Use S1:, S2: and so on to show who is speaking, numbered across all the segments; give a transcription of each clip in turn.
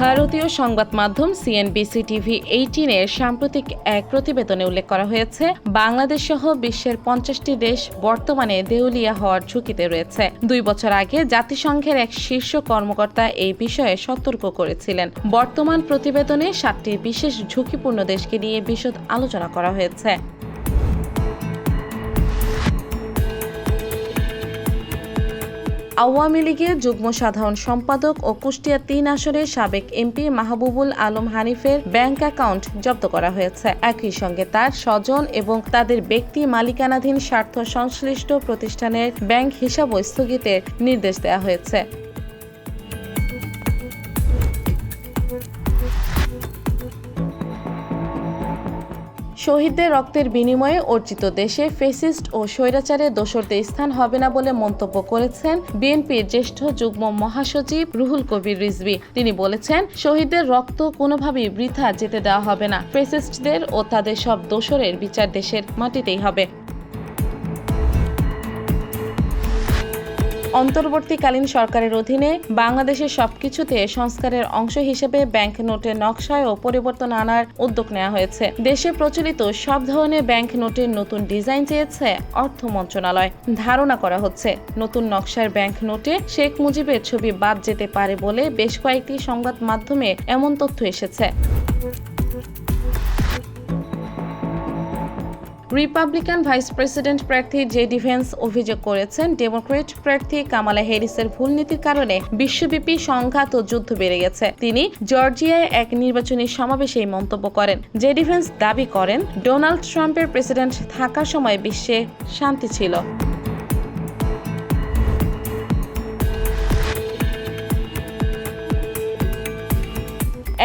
S1: ভারতীয় সংবাদ মাধ্যম সিএনবিসি টিভি এইটিনের সাম্প্রতিক এক প্রতিবেদনে উল্লেখ করা হয়েছে, বাংলাদেশ সহ বিশ্বের পঞ্চাশটি দেশ বর্তমানে দেউলিয়া হওয়ার ঝুঁকিতে রয়েছে। দুই বছর আগে জাতিসংঘের এক শীর্ষ কর্মকর্তা এই বিষয়ে সতর্ক করেছিলেন। বর্তমান প্রতিবেদনে সাতটি বিশেষ ঝুঁকিপূর্ণ দেশকে নিয়ে বিশদ আলোচনা করা হয়েছে। আওয়ামী লীগের যুগ্ম সাধারণ সম্পাদক ও কুষ্টিয়া তিন আসনের সাবেক এমপি মাহবুবুল আলম হানিফের ব্যাংক অ্যাকাউন্ট জব্দ করা হয়েছে। একই সঙ্গে তার স্বজন এবং তাদের ব্যক্তি মালিকানাধীন স্বার্থ সংশ্লিষ্ট প্রতিষ্ঠানের ব্যাংক হিসাব স্থগিতের নির্দেশ দেওয়া হয়েছে। শহীদদের রক্তের বিনিময়ে অর্জিত দেশে ফেসিস্ট ও স্বৈরাচারের দোসরদের স্থান হবে না বলে মন্তব্য করেছেন বিএনপির জ্যেষ্ঠ যুগ্ম মহাসচিব রুহুল কবির রিজবি তিনি বলেছেন, শহীদদের রক্ত কোনোভাবেই বৃথা যেতে দেওয়া হবে না। ফেসিস্টদের ও তাদের সব দোসরের বিচার দেশের মাটিতেই হবে। অন্তর্বর্তীকালীন সরকারের অধীনে বাংলাদেশের সবকিছুতে সংস্কারের অংশ হিসেবে ব্যাংক নোটের নকশায় ও পরিবর্তন আনার উদ্যোগ নেওয়া হয়েছে। দেশে প্রচলিত সব ধরনের ব্যাংক নোটের নতুন ডিজাইন চেয়েছে অর্থ মন্ত্রণালয়। ধারণা করা হচ্ছে, নতুন নকশার ব্যাংক নোটে শেখ মুজিবের ছবি বাদ যেতে পারে বলে বেশ কয়েকটি সংবাদ মাধ্যমে এমন তথ্য এসেছে। রিপাবলিকান ভাইস প্রেসিডেন্ট প্রার্থী জে ডিভেন্স অভিযোগ করেছেন, ডেমোক্রেট প্রার্থী কামালা হ্যারিসের ভুল নীতির কারণে বিশ্বব্যাপী সংঘাত ও যুদ্ধ বেড়ে গেছে। তিনি জর্জিয়ায় এক নির্বাচনী সমাবেশে এই মন্তব্য করেন। জে ডিভেন্স দাবি করেন, ডোনাল্ড ট্রাম্পের প্রেসিডেন্ট থাকার সময় বিশ্বে শান্তি ছিল।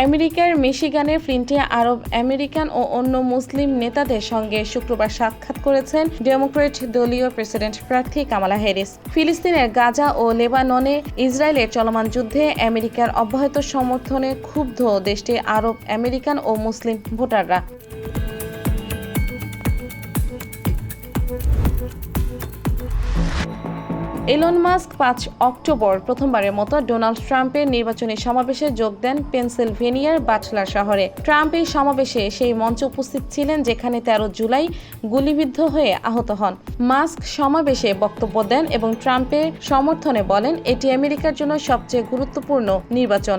S1: আমেরিকার মিশিগানে ফ্লিন্টে আরব আমেরিকান ও অন্য মুসলিম নেতাদের সঙ্গে শুক্রবার সাক্ষাৎ করেছেন ডেমোক্রেট দলীয় প্রেসিডেন্ট প্রার্থী কামালা হ্যারিস। ফিলিস্তিনের গাজা ও লেবাননে ইসরায়েলের চলমান যুদ্ধে আমেরিকার অব্যাহত সমর্থনে ক্ষুব্ধ দেশটির আরব আমেরিকান ও মুসলিম ভোটাররা। এলন মাস্ক পাঁচ অক্টোবর প্রথমবারের মতো ডোনাল্ড ট্রাম্পের নির্বাচনী সমাবেশে যোগ দেন পেনসিলভেনিয়ার বাটলার শহরে। ট্রাম্প এই সমাবেশে সেই মঞ্চে উপস্থিত ছিলেন যেখানে তেরো জুলাই গুলিবিদ্ধ হয়ে আহত হন। মাস্ক সমাবেশে বক্তব্য দেন এবং ট্রাম্পের সমর্থনে বলেন, এটি আমেরিকার জন্য সবচেয়ে গুরুত্বপূর্ণ নির্বাচন।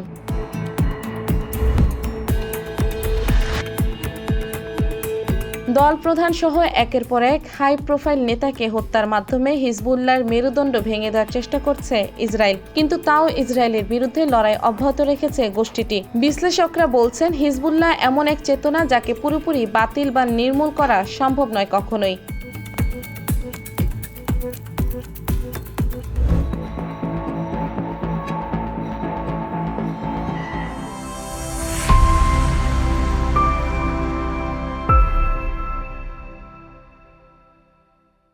S1: দল প্রধান সহ একের পর এক হাই প্রোফাইল নেতাকে হত্যার মাধ্যমে হিজবুল্লাহর মেরুদণ্ড ভেঙে দেওয়ার চেষ্টা করছে ইসরায়েল। কিন্তু তাও ইসরায়েলের বিরুদ্ধে লড়াই অব্যাহত রেখেছে গোষ্ঠীটি। বিশ্লেষকরা বলছেন, হিজবুল্লাহ এমন এক চেতনা যাকে পুরোপুরি বাতিল বা নির্মূল করা সম্ভব নয় কখনোই।